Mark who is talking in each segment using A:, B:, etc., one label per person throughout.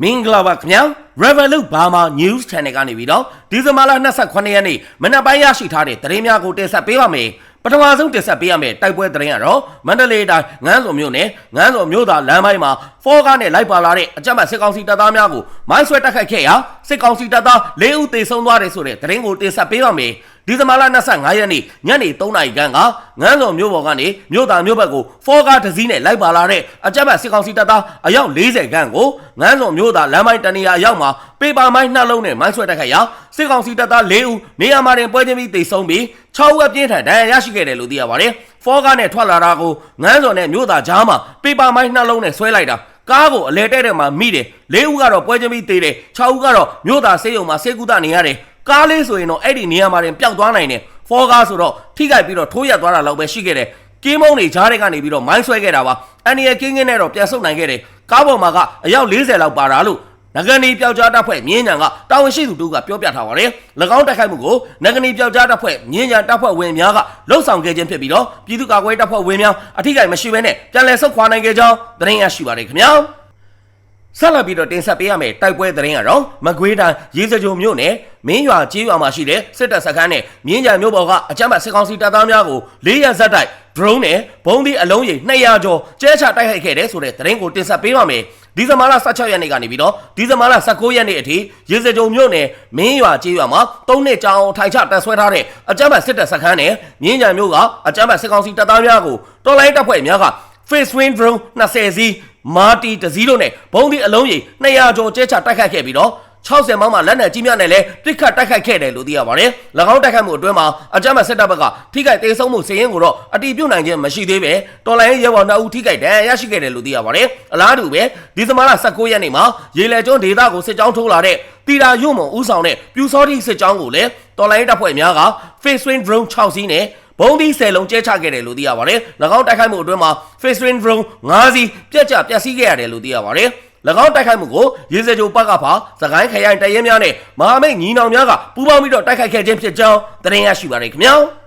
A: မင်္ဂလာပါခင်ဗျာ Revolut Burma News Channel ကနေပြီးတော့ဒီဇင်ဘာလ28ရက်နေ့မနက်ပိုင်းရရှိထားတဲ့သတင်းများကိုတင်ဆက်ပေးပါမယ်ပထမဆုံးတင်ဆက်ပေးရမယ့်တိုက်ပွဲသတင်းကတော့မန္တလေးတိုင်းငန်းစုံမြို့နယ်ငန်းစုံမြို့သားလမ်းပိုင်းမှာဖောကားနဲ့လိုက်ပါလာတဲ့အကြမ်းဖက်စစ်ကောင်စီတပ်သားများကိုမိုင်းဆွဲတိုက်ခိုက်ခဲ့ရာစစ်ကောင်စီတပ်သား၄ဦးသေဆုံးသွားတယ်ဆိုတဲ့သတင်းကိုတင်ဆက်ပေးပါမယ်ဒီဇင်ဘာလ25ရက်နေ့ညနေ3နာရီခန့်ကငန်းစုံမြို့ပေါ်ကနေမြို့သားမြို့ဘက်ကိုဖောကားတစ်စီးနဲ့လိုက်ပါလာတဲ့အကြမ်းဖက်စစ်ကောင်စီတပ်သားအယောက်40ခန့်ကိုငန်းစုံမြို့သားလမ်းပိုင်းတနေရာအရောက်မှာပေပါမိုင်းနှလုံးနဲ့မိုင်းဆွဲတိုက်ခိုက်ရာစစ်ကောင်စီတပ်သား၄ဦးနေရာမှာတင်ပွဲချင်းပြီးသေဆုံးပြီး6ဦးအပြင်းထန်ဒဏ်ရာရရှိခဲ့တယ်လို့သိရပါတယ်။ဖောကားနဲ့ထွက်လာတာကိုငန်းစုံနဲ့မြို့သားကြားမှာပေပါမိုင်းနှလုံးနဲ့ဆွဲလိုက်တာ ကားကိုအလဲတဲ့တဲ့မှာမိတယ်၄ဦးကတော့ပွဲချင်းပြီးသေတယ်6ဦးကတော့မြို့သားဆေးရုံမှာဆေးကုသနေရတယ်ကားလေးဆိုရင်တော့အဲ့ဒီနေရာမှာတင်ပျောက်သွားနိုင်တယ်ဖောကားဆိုတော့ထိခိုက်ပြီးတော့ထိုးရက်သွားတာလောက်ပဲရှိခဲ့တယ်ကင်းမုံတွေကြားတွေကနေပြီးတော့မိုင်းဆွဲခဲ့တာပါအန်နီရဲ့ကင်းကင်းနဲ့တော့ပြန်ဆုတ်နိုင်ခဲ့တယ်ကားပေါ်မှာကအယောက်40လောက်ပါတာလို့ နဂနီပျောက်ကြားတပ်ဖွဲ့မြင်းညာကတာဝန်ရှိသူတို့ကပြောပြထားပါတယ်၎င်းတိုက်ခိုက်မှုကိုနဂနီပျောက်ကြားတပ်ဖွဲ့မြင်းညာတပ်ဖွဲ့ဝင်များကလှုပ်ဆောင်ခဲ့ခြင်းဖြစ်ပြီးတော့ပြည်သူ့ကာကွယ်တပ်ဖွဲ့ဝင်များအထိကိမရှိဘဲနဲ့ပြန်လည်ဆုတ်ခွာနိုင်ခဲ့ကြောင်းသတင်းရရှိပါတယ်ခင်ဗျာဆက်လက်ပြီးတော့တင်ဆက်ပေးရမယ့်တိုက်ပွဲသတင်းကတော့မကွေးတိုင်းရေစကြိုမြို့နယ်မင်းရွာကျေးရွာမှာရှိတဲ့စစ်တပ်စခန်းနဲ့မြင်းကြံမြို့ပေါ်ကအကြမ်းဖက်စစ်ကောင်စီတပ်သားများကို၄ရက်ဇက်တိုက် drone နဲ့ဘုံဒီအလုံးကြီး200ကျော်ကျဲချတိုက်ခိုက်ခဲ့တဲ့ဆိုတဲ့သတင်းကိုတင်ဆက်ပေးပါမယ် ဒီဇင်ဘာလ16ရက်နေ့ကနေပြီးတော့ဒီဇင်ဘာလ19ရက်နေ့အထိရေစကြိုမြို့နယ်မင်းရွာကျေးရွာမှာ၃နှစ်ကြာအောင်ထိုင်ချတက်ဆွဲထားတဲ့အကြမ်းဖက်စစ်တပ်စခန်းနဲ့မြင်းကြံမြို့ကအကြမ်းဖက်စစ်ကောင်စီတပ်သားများကိုတော်လိုင်းတပ်ဖွဲ့များက face wind drone 20စီးမာတီတစည်းတို့နဲ့ဘုံဒီအလုံးကြီး200ကျော်ကျဲချတိုက်ခိုက်ခဲ့ပြီးတော့ 60မောင်းမှလက်နက်ကြီးများနဲ့လည်းပြစ်ခတ်တိုက်ခိုက်ခဲ့တယ်လို့သိရပါတယ်။၎င်းတိုက်ခိုက်မှုအတွင်းမှာအကြမ်းဖက်စစ်တပ်ဘက်ကထိခိုက်ဒေဆုံးမှုစည်ရင်ကိုတော့အတီးပြုတ်နိုင်ခြင်းမရှိသေးပဲတော်လိုင်းရဲဘော်2ဦးထိခိုက်ဒဏ်ရာရရှိခဲ့တယ်လို့သိရပါတယ်။အလားတူပဲဒီဇင်ဘာလ19ရက်နေ့မှာရေလေကျွန်းဒေသကိုစစ်ကြောင်းထိုးလာတဲ့တီတာယုံမုံဦးဆောင်တဲ့ပြူစောတိစစ်ကြောင်းကိုလည်းတော်လိုင်းတပ်ဖွဲ့များက face wind drone 6စီးနဲ့ဘုံဒီဆယ်လုံးကျဲချခဲ့တယ်လို့သိရပါတယ်။၎င်းတိုက်ခိုက်မှုအတွင်းမှာ face wind drone 5စီးပြက်ကျပျက်စီးခဲ့ရတယ်လို့သိရပါတယ်။၎ င်းတိုက်ခိုက်မှုကိုရေစကြိုပတ်ကဖာသခိုင်းခရိုင်တရဲများနဲ့မဟာမိတ်ညီနောင်များကပူးပေါင်းပြီးတော့တိုက်ခိုက်ခဲ့ခြင်းဖြစ်ကြောင်းသတင်းရရှိပါရခင်ဗျာ။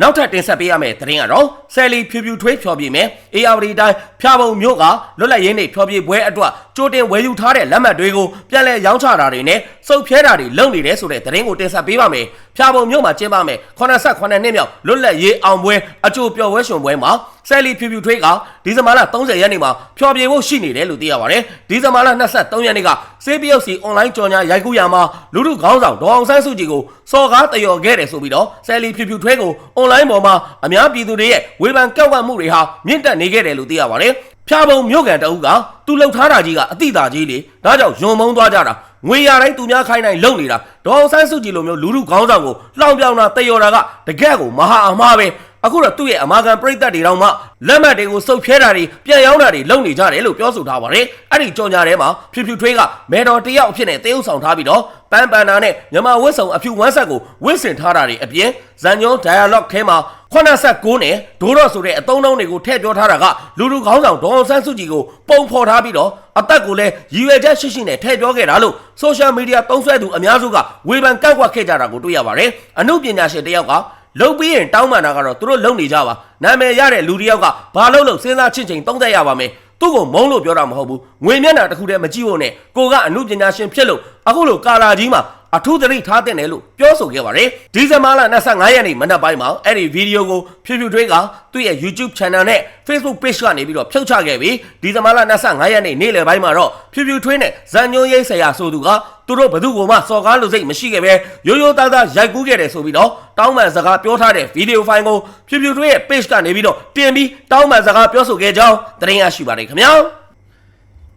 A: နောက်ထပ်တင်ဆက်ပေးရမယ့်သတင်းကတော့ဆယ်လီဖြူဖြူထွေးဖြောပြမယ်။ ARD တိုင်းဖျာပုံမြို့ကလွတ်လပ်ရေးနေ့ဖြောပြပွဲအတွက် ကြိုတင်ဝယ်ယူထားတဲ့လက်မှတ်တွေကိုပြန်လည်ရောင်းချတာတွေနဲ့စုပ်ဖြဲတာတွေလုပ်နေတယ်ဆိုတဲ့သတင်းကိုတင်ဆက်ပေးပါမယ်။ဖျာပုံမြို့မှာကျင်းပမယ်89နှစ်မြောက်လွတ်လပ်ရေးအောင်ပွဲအကျိုးပျော်ပွဲရှင်ပွဲမှာဆယ်လီဖြူဖြူထွေးကဒီဇင်ဘာလ30ရက်နေ့မှာဖြောပြဖို့ရှိနေတယ်လို့သိရပါတယ်။ဒီဇင်ဘာလ23ရက်နေ့ကစေးပယုတ်စီအွန်လိုင်းကြော်ညာရိုက်ကူးရမှာလူလူခေါင်းဆောင်ဒေါအောင်ဆန်းစုကြည်ကိုစော်ကားတယော်ခဲ့တယ်ဆိုပြီးတော့ဆယ်လီဖြူဖြူထွေးကိုအွန်လိုင်းပေါ်မှာအများပြည်သူတွေရဲ့ဝေဖန်ကောက်ကွက်မှုတွေဟာမြင့်တက်နေခဲ့တယ်လို့သိရပါတယ်။ ဖျာပုံမြို့ကန်တအုပ်ကသူလှုပ်ထားတာကြီးကအတိတာကြီးလေဒါကြောင့်ယွံမုံသွားကြတာငွေရတိုင်းသူများခိုင်းတိုင်းလုံနေတာဒေါအောင်ဆန်းစုကြည်လိုမျိုးလူလူခေါင်းဆောင်ကိုလှောင်ပြောင်တာတယော်တာကတကက်ကိုမဟာအမှားပဲ အခုတော့သူ့ရဲ့အမာခံပြိသက်တွေတောင်မှလက်မှတ်တွေကိုစုပ်ဖြဲတာတွေပြန်ရောင်းတာတွေလုပ်နေကြတယ်လို့ပြောဆိုထားပါတယ်အဲ့ဒီကြော်ညာထဲမှာဖြူဖြူထွေးကမဲတော်တယောက်အဖြစ်နဲ့တေးဥဆောင်ထားပြီးတော့ပန်းပန်နာနဲ့မြမဝတ်ဆောင်အဖြူဝမ်းဆက်ကိုဝတ်ဆင်ထားတာတွေအပြင်ဇန်ညုံ dialogue ထဲမှာ89နဲ့ဒိုးတော့ဆိုတဲ့အသုံးနှုန်းတွေကိုထည့်ပြောထားတာကလူလူခေါင်းဆောင်ဒေါအောင်ဆန်းစုကြည်ကိုပုံဖော်ထားပြီးတော့အသက်ကိုလည်းရည်ရွယ်ချက်ရှိရှိနဲ့ထည့်ပြောခဲ့တာလို့ social media သုံးစွဲသူအများစုကဝေဖန်ကန့်ကွက်ခဲ့ကြတာကိုတွေ့ရပါတယ်အမှုပညာရှင်တယောက်က လုံပြီးရင်တောင်းပန်တာကတော့သူတို့လုံနေကြပါနာမည်ရတဲ့လူတစ်ယောက်ကဘာလို့လို့စဉ်းစားချင့်ချိန်သုံးသက်ရပါမယ်သူ့ကိုမုန်းလို့ပြောတာမဟုတ်ဘူးငွေမျက်နှာတစ်ခုတည်းမကြည့်ဖို့နဲ့ကိုကအမှုပညာရှင်ဖြစ်လို့အခုလိုကာလာကြီးမှာ အထူးသတိထားတဲ့နယ်လို့ပြောဆိုခဲ့ပါတယ်ဒီဇင်ဘာလ25ရက်နေ့မနက်ပိုင်းမှာအဲ့ဒီဗီဒီယိုကိုဖြူဖြူထွေးကသူ့ရဲ့ YouTube Channel နဲ့ Facebook Page ကနေပြီးတော့ဖြုတ်ချခဲ့ပြီးဒီဇင်ဘာလ25ရက်နေ့နေ့လယ်ပိုင်းမှာတော့ဖြူဖြူထွေးနဲ့ဇန်ညွန်းရိပ်ဆရာဆိုသူကသူတို့ဘသူ့ကိုမှစော်ကားလို့စိတ်မရှိခဲ့ပဲရိုးရိုးသားသားရိုက်ကူးခဲ့တယ်ဆိုပြီးတော့တောင်းပန်စကားပြောထားတဲ့ဗီဒီယိုဖိုင်ကိုဖြူဖြူထွေးရဲ့ page ကနေပြီးတော့တင်ပြီးတောင်းပန်စကားပြောဆိုခဲ့ကြောင်းသတင်းရရှိပါတယ်ခင်ဗျာ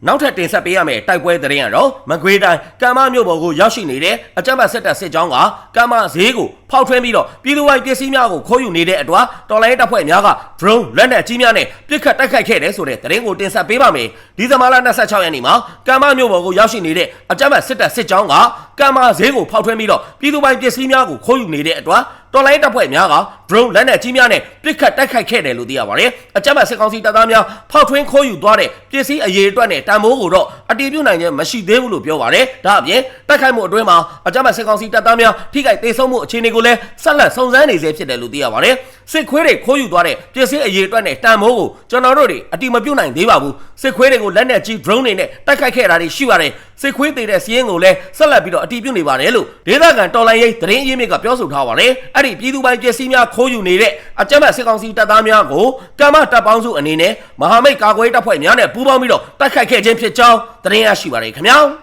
A: နောက်ထပ်တင်ဆက်ပေးရမယ့်တိုက်ပွဲသတင်းကတော့မကွေးတိုင်းကမ်းမမြို့ပေါ်ကိုရောက်ရှိနေတဲ့အကြမ်းဖက်စစ်တပ်စစ်ကြောင်းကကမ်းမဈေးကို ဖောက်ထွင်းပြီးတော့ပြည်သူ့ဝိုင်းပစ္စည်းများကိုခိုးယူနေတဲ့အတွက်တော်လိုင်းတပ်ဖွဲ့များက drone လက်နက်ကြီးများနဲ့ပစ်ခတ်တိုက်ခိုက်ခဲ့တယ်ဆိုတဲ့သတင်းကိုတင်ဆက်ပေးပါမယ်ဒီဇင်ဘာလ26ရက်နေ့မှာကမ်းမမြို့ပေါ်ကိုရောက်ရှိနေတဲ့အကြမ်းဖက်စစ်တပ်စစ်ကြောင်းကကမ်းမဈေးကိုဖောက်ထွင်းပြီးတော့ပြည်သူ့ဝိုင်းပစ္စည်းများကိုခိုးယူနေတဲ့အတွက်တော်လိုင်းတပ်ဖွဲ့များက drone လက်နက်ကြီးများနဲ့ပစ်ခတ်တိုက်ခိုက်ခဲ့တယ်လို့သိရပါတယ်။အကြမ်းဖက်စစ်ကောင်စီတပ်သားများဖောက်ထွင်းခိုးယူသွားတဲ့ပစ္စည်းအရေးအတွက်နဲ့တန်ဖိုးကိုတော့အတည်ပြုနိုင်ခြင်းမရှိသေးဘူးလို့ပြောပါတယ်။ဒါအပြင်တိုက်ခိုက်မှုအတွင်းမှာအကြမ်းဖက်စစ်ကောင်စီတပ်သားများထိခိုက်ဒေဆုံးမှုအခြေအနေကိုလည်းဆက်လက်စုံစမ်းနေဆဲဖြစ်တယ်လို့သိရပါတယ်။စစ်ခွေးတွေခိုးယူသွားတဲ့ပစ္စည်းအရေးအတွက်နဲ့တန်ဖိုးကိုကျွန်တော်တို့တွေအတည်မပြုနိုင်သေးပါဘူး။စစ်ခွေးတွေကိုလက်နက်ကြီး drone တွေနဲ့တိုက်ခိုက်ခဲ့တာတွေရှိပါတယ်။စစ်ခွေးသေးတဲ့စီးရင်ကိုလည်းဆက်လက်ပြီးတော့အတည်ပြုနေပါတယ်လို့ဒေသခံတော်လိုင်းရေးသတင်းရင်းမြစ်ကပြောဆိုထားပါတယ်။အဲ့ဒီပြည်သူပိုင်ပစ္စည်းများခိုးယူနေတဲ့အကြမ်းဖက်စစ်ကောင်စီတပ်သားများကိုကမ္မတပ်ပေါင်းစုအနေနဲ့မဟာမိတ်ကာကွယ်တပ်ဖွဲ့များနဲ့ပူးပေါင်းပြီးတော့တိုက်ခိုက်ခဲ့ခြင်းဖြစ်ကြောင်းသတင်းရရှိပါတယ်ခင်ဗျာ။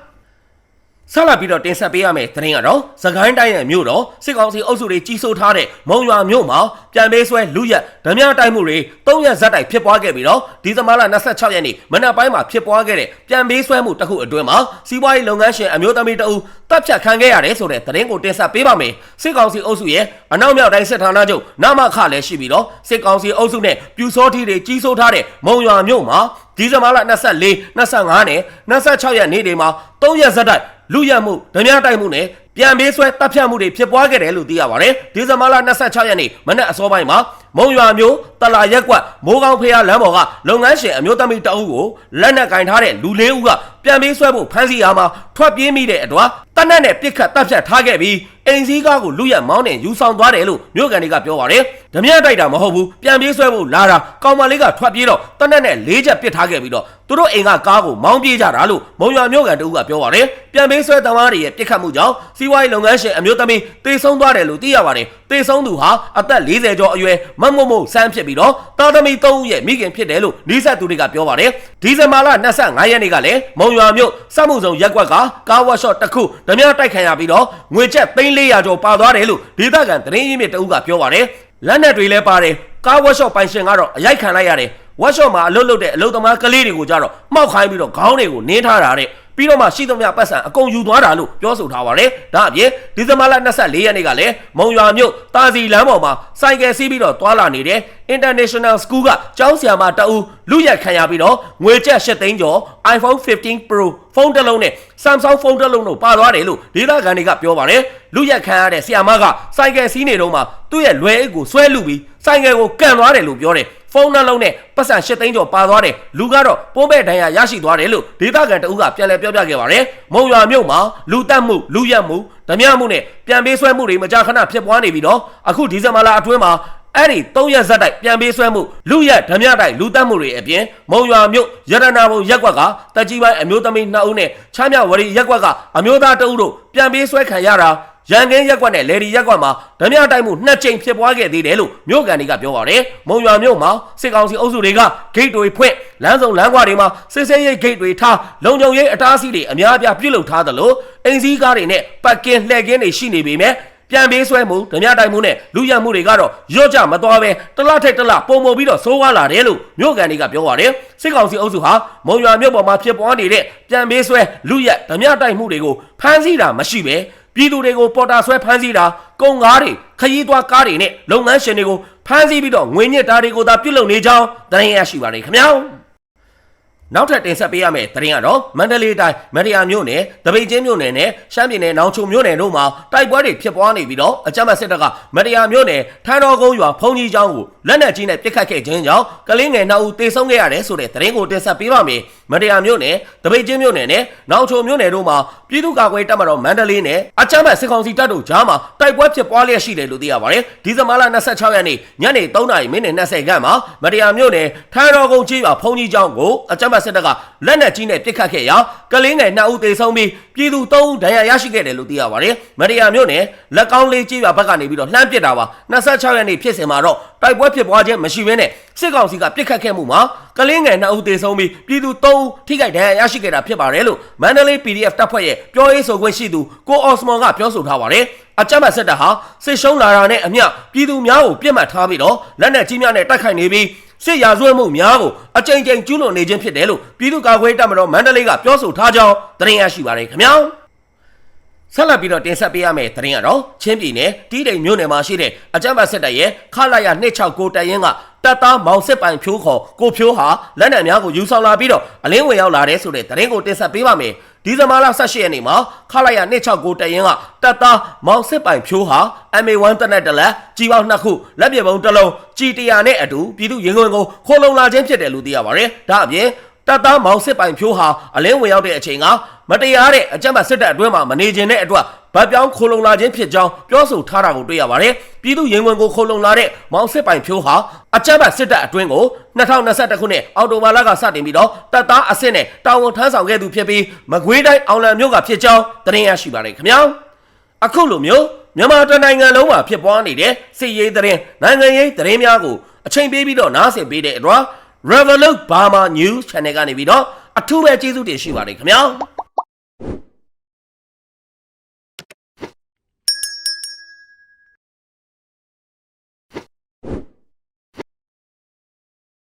A: ဆက်လက်ပြီးတော့တင်ဆက်ပေးရမယ့်သတင်းကတော့သခိုင်းတိုင်းရဲ့မြို့တော်စစ်ကောင်စီအုပ်စုတွေကြီးစိုးထားတဲ့မုံရွာမြို့မှာပြန်ပေးဆွဲလူရက်ဓမြတိုက်မှုတွေ၃ရက်ဇက်တိုက်ဖြစ်ပွားခဲ့ပြီးတော့ဒီဇင်ဘာလ26ရက်နေ့မနက်ပိုင်းမှာဖြစ်ပွားခဲ့တဲ့ပြန်ပေးဆွဲမှုတစ်ခုအတွင်းမှာစီးပွားရေးလုပ်ငန်းရှင်အမျိုးသမီးတအူတပ်ဖြတ်ခံခဲ့ရတယ်ဆိုတဲ့သတင်းကိုတင်ဆက်ပေးပါမယ်စစ်ကောင်စီအုပ်စုရဲ့အနောက်မြောက်တိုင်းစစ်ဌာနချုပ်နမခလည်းရှိပြီးတော့စစ်ကောင်စီအုပ်စုနဲ့ပြူစောထီတွေကြီးစိုးထားတဲ့မုံရွာမြို့မှာဒီဇင်ဘာလ24 25နဲ့26ရက်နေ့တွေမှာ၃ရက်ဇက်တိုက် လူရမှုဓမြတိုက်မှုနဲ့ပြန်ပေးဆွဲတပ်ဖြတ်မှုတွေဖြစ်ပွားခဲ့တယ်လို့သိရပါတယ်ဒီဇင်ဘာလ26ရက်နေ့မနက်အစောပိုင်းမှာ မုံရွာမျိုးတလာရက်ကွက်မိုးကောင်းဖေးရလမ်းပေါ်ကလုပ်ငန်းရှင်အမျိုးသမီးတအုပ်ကိုလက်နက်ကင်ထားတဲ့လူလေးဦးကပြန်ပေးဆွဲဖို့ဖမ်းဆီးရမှာထွက်ပြေးမိတဲ့အတွက်တနက်နဲ့ပြစ်ခတ်တပ်ဖြတ်ထားခဲ့ပြီးအိမ်စည်းကားကိုလူရက်မောင်းနဲ့ယူဆောင်သွားတယ်လို့မြို့ကန်တွေကပြောပါတယ်ဓမြတိုက်တာမဟုတ်ဘူးပြန်ပြေးဆွဲဖို့လာတာကောင်မလေးကထွက်ပြေးတော့တနက်နဲ့လေးချက်ပစ်ထားခဲ့ပြီးတော့သူတို့အိမ်ကကားကိုမောင်းပြေးကြတာလို့မုံရွာမြို့ကန်တအုပ်ကပြောပါတယ်ပြန်ပေးဆွဲတမားတွေရဲ့ပြစ်ခတ်မှုကြောင့်စီးပွားရေးလုပ်ငန်းရှင်အမျိုးသမီးတေဆုံးသွားတယ်လို့သိရပါတယ်တေဆုံးသူဟာအသက်40ကျော်အရွယ်မမုံမုံစမ်းဖြစ်ပြီးတော့တာသမီ3ဦးရဲ့မိခင်ဖြစ်တယ်လို့နီးစပ်သူတွေကပြောပါတယ်ဒီဇင်ဘာလ25ရက်နေ့ကလည်းမုံရွာမြို့စမှုဆောင်ရက်ကွက်ကကားဝက်ရှော့တစ်ခုဓမြတိုက်ခံရပြီးတော့ငွေကျပ်300ကျော်ပါသွားတယ်လို့ဒေသခံသတင်းရင်းမြစ်တအုပ်ကပြောပါတယ်လက်နက်တွေလည်းပါတယ်ကားဝက်ရှော့ပိုင်ရှင်ကတော့အရိုက်ခံလိုက်ရတယ်ဝက်ရှော့မှာအလုပ်လုပ်တဲ့အလုပ်သမားကလေးတွေကိုကြတော့မှောက်ခိုင်းပြီးတော့ခေါင်းတွေကိုနင်းထားတာတဲ့ ပြီးတော့မှရှိသမျှပတ်စံအကုန်ယူသွားတာလို့ပြောဆိုထားပါတယ်။ဒါအပြင်ဒီဇင်ဘာလ24ရက်နေ့ကလည်းမုံရွာမြို့တာစီလမ်းပေါ်မှာစိုက်ကယ်စီးပြီးတော့တွာလာနေတဲ့ International School ကကျောင်းဆရာမတအူလူရက်ခံရပြီးတော့ငွေကျပ်၈သိန်းကျော် iPhone 15 Pro ဖုန်းတစ်လုံးနဲ့ Samsung ဖုန်းတစ်လုံးတို့ပါသွားတယ်လို့ဒေသခံတွေကပြောပါတယ်။လူရက်ခံရတဲ့ဆရာမကစိုက်ကယ်စီးနေတော့မှသူ့ရဲ့လွယ်အိတ်ကိုဆွဲလူပြီးစိုက်ကယ်ကိုကန်သွားတယ်လို့ပြောတယ်။ ဖုန်းနှလုံးနဲ့ပတ်စံ၈သိန်းကျော်ပါသွားတယ်လူကတော့ပိုးပဲ့ဒဏ်ရာရရှိသွားတယ်လို့ဒေသခံတအုပ်ကပြန်လည်ပြောပြခဲ့ပါတယ်မုံရွာမြို့မှာလူတက်မှုလူရက်မှုဓမြမှုနဲ့ပြန်ပေးဆွဲမှုတွေမကြာခဏဖြစ်ပွားနေပြီးတော့အခုဒီဇင်ဘာလအတွင်းမှာအဲ့ဒီ၃ရက်ဇက်တိုက်ပြန်ပေးဆွဲမှုလူရက်ဓမြတိုက်လူတက်မှုတွေအပြင်မုံရွာမြို့ရတနာဘုံရက်ကွက်ကတက်ကြီးပိုင်းအမျိုးသမီး2ဦးနဲ့ချမ်းမြဝရီရက်ကွက်ကအမျိုးသား2ဦးတို့ပြန်ပေးဆွဲခံရတာ ရန်ကင်းရက်ကွက်နဲ့လေဒီရက်ကွက်မှာဓမြတိုက်မှုနှစ်ကြိမ်ဖြစ်ပွားခဲ့သေးတယ်လို့မြို့ကန်တွေကပြောပါတယ်။မုံရွာမြို့မှာစစ်ကောင်စီအုပ်စုတွေကဂိတ်တွေဖွင့်လမ်းစုံလမ်းကွာတွေမှာစစ်ဆေးရေးဂိတ်တွေထားလုံခြုံရေးအတားအဆီးတွေအများအပြားပြုလုပ်ထားသလိုအင်စည်းကားတွေနဲ့ပတ်ကင်လှည့်ကင်းတွေရှိနေပေမဲ့ပြန်ပေးဆွဲမှုဓမြတိုက်မှုနဲ့လူရမှုတွေကတော့ရော့ကြမသွားပဲတလထိတ်တလပုံပုံပြီးတော့စိုးဝါလာတယ်လို့မြို့ကန်တွေကပြောပါတယ်စစ်ကောင်စီအုပ်စုဟာမုံရွာမြို့ပေါ်မှာဖြစ်ပွားနေတဲ့ပြန်ပေးဆွဲလူရဓမြတိုက်မှုတွေကိုဖမ်းဆီးတာမရှိပဲ ပြည်သူတွေကိုပေါ်တာဆွဲဖမ်းဆီးတာကုန်ကားတွေခရီးသွားကားတွေနဲ့လုပ်ငန်းရှင်တွေကိုဖမ်းဆီးပြီးတော့ငွေညစ်တာတွေကိုသာပြုလုပ်နေကြောင်းသတင်းရရှိပါတယ်ခင်ဗျာနောက်ထပ်တင်ဆက်ပေးရမယ့်သတင်းကတော့မန္တလေးတိုင်းမရယာမြို့နယ်တပိတ်ချင်းမြို့နယ်နဲ့ရှမ်းပြည်နယ်နောင်ချုံမြို့နယ်တို့မှာတိုက်ပွဲတွေဖြစ်ပွားနေပြီးတော့အကြမ်းဖက်စစ်တပ်ကမရယာမြို့နယ်ထန်းတော်ကုန်းရွာဖုန်ကြီးကျောင်းကိုလက်နက်ကြီးနဲ့ပစ်ခတ်ခဲ့ခြင်းကြောင့်ကလေးငယ်နှစ်ဦးသေဆုံးခဲ့ရတယ်ဆိုတဲ့သတင်းကိုတင်ဆက်ပေးပါမယ် မရယာမြို့နယ်တပိတ်ချင်းမြို့နယ်နဲ့နောင်ချုံမြို့နယ်တို့မှာပြည်သူ့ကာကွယ်တပ်မတော်မန္တလေးနဲ့အကြမ်းဖက်စစ်ကောင်စီတပ်တို့ကြားမှာတိုက်ပွဲဖြစ်ပွားလျက်ရှိတယ်လို့သိရပါတယ်ဒီဇင်ဘာလ26ရက်နေ့ညနေ3:30မိနစ်20ခန့်မှာမရယာမြို့နယ်ထန်းတော်ကုန်းကြီးရွာဖုန်ကြီးကျောင်းကိုအကြမ်းဖက်စစ်တပ်ကလက်နက်ကြီးနဲ့ပစ်ခတ်ခဲ့ရာကလေးငယ်2ဦးသေဆုံးပြီးပြည်သူ3ဦးဒဏ်ရာရရှိခဲ့တယ်လို့သိရပါတယ်။မရယာမြို့နယ်လက်ကောင်းလေးကြီးရွာဘက်ကနေပြီးတော့လှမ်းပစ်တာပါ26ရက်နေ့ဖြစ်စဉ်မှာတော့တိုက်ပွဲဖြစ်ပွားခြင်းမရှိဘဲနဲ့စစ်ကောင်စီကပစ်ခတ်ခဲ့မှုမှာကလေးငယ်2ဦးသေဆုံးပြီးပြည်သူ3ဦးထိခိုက်ဒဏ်ရာရရှိခဲ့တာဖြစ်ပါတယ်လို့မန္တလေး PDF တပ်ဖွဲ့ရဲ့ပြောရေးဆိုခွင့်ရှိသူကိုအော်စမော်ကပြောဆိုထားပါတယ်။အကြမ်းဖက်စစ်တပ်ဟာစစ်ရှုံးလာတာနဲ့အမျှပြည်သူများကိုပြစ်မှတ်ထားပြီးတော့လက်နက်ကြီးများနဲ့တိုက်ခိုက်နေပြီးစစ်ရာဇဝတ်မှုများကိုအကြိမ်ကြိမ်ကျူးလွန်နေခြင်းဖြစ်တယ်လို့ပြည်သူ့ကာကွယ်တပ်မတော်မန္တလေးကပြောဆိုထားကြောင်းသတင်းရရှိပါတယ်ခင်ဗျာ ဆက်လက်ပြီးတော့တင်ဆက်ပေးရမယ့်သတင်းကတော့ချင်းပြည်နယ်တီးတိမ်မြို့နယ်မှာရှိတဲ့အကြမ်းဖက်စစ်တပ်ရဲ့ခလာရ269တပ်ရင်းကတပ်သားမောင်စစ်ပိုင်ဖြိုးခေါ်ကိုဖြိုးဟာလက်နက်များကိုယူဆောင်လာပြီးတော့အလင်းဝင်ရောက်လာတဲ့ဆိုတဲ့သတင်းကိုတင်ဆက်ပေးပါမယ်ဒီဒီဇင်ဘာလ18ရက်နေ့မှာခလာရ269တရင်ကတပ်သားမောင်စစ်ပိုင်ဖြိုးဟာ MA1 တနက်တလက်ကြီးပေါင်းနှစ်ခုလက်ပြပုံတစ်လုံးကြီးတရာနဲ့အတူပြည်သူရင်ခွင်ကိုခိုးလုံလာခြင်းဖြစ်တယ်လို့သိရပါတယ်။ဒါအပြင်တပ်သားမောင်စစ်ပိုင်ဖြိုးဟာအလင်းဝင်ရောက်တဲ့အချိန်က မတရားတဲ့အကြမ်းဖက်စစ်တပ်အတွင်းမှာမနေခြင်းတဲ့အတွက်ဗတ်ပြောင်းခိုလုံလာခြင်းဖြစ်ကြောင်းပြောဆိုထားတာကိုတွေ့ရပါတယ်။ပြည်သူရင်ဝင်ကိုခိုလုံလာတဲ့မောင်စစ်ပိုင်ဖြိုးဟာအကြမ်းဖက်စစ်တပ်အတွင်းကို2021ခုနှစ်အောက်တိုဘာလကစတင်ပြီးတော့တပ်သားအဆင့်နဲ့တာဝန်ထမ်းဆောင်ခဲ့သူဖြစ်ပြီးမကွေးတိုင်းအောင်လံမြို့ကဖြစ်ကြောင်းသတင်းရရှိပါတယ်ခင်ဗျာ။အခုလိုမျိုးမြန်မာတိုင်းနိုင်ငံလုံးမှာဖြစ်ပွားနေတဲ့စစ်ရေးသတင်းနိုင်ငံရေးသတင်းများကိုအချိန်ပေးပြီးတော့နားဆင်ပေးတဲ့အတွက် Revolut Burma News Channel ကနေပြီးတော့အထူးပဲကျေးဇူးတင်ရှိပါတယ်ခင်ဗျာ။ you.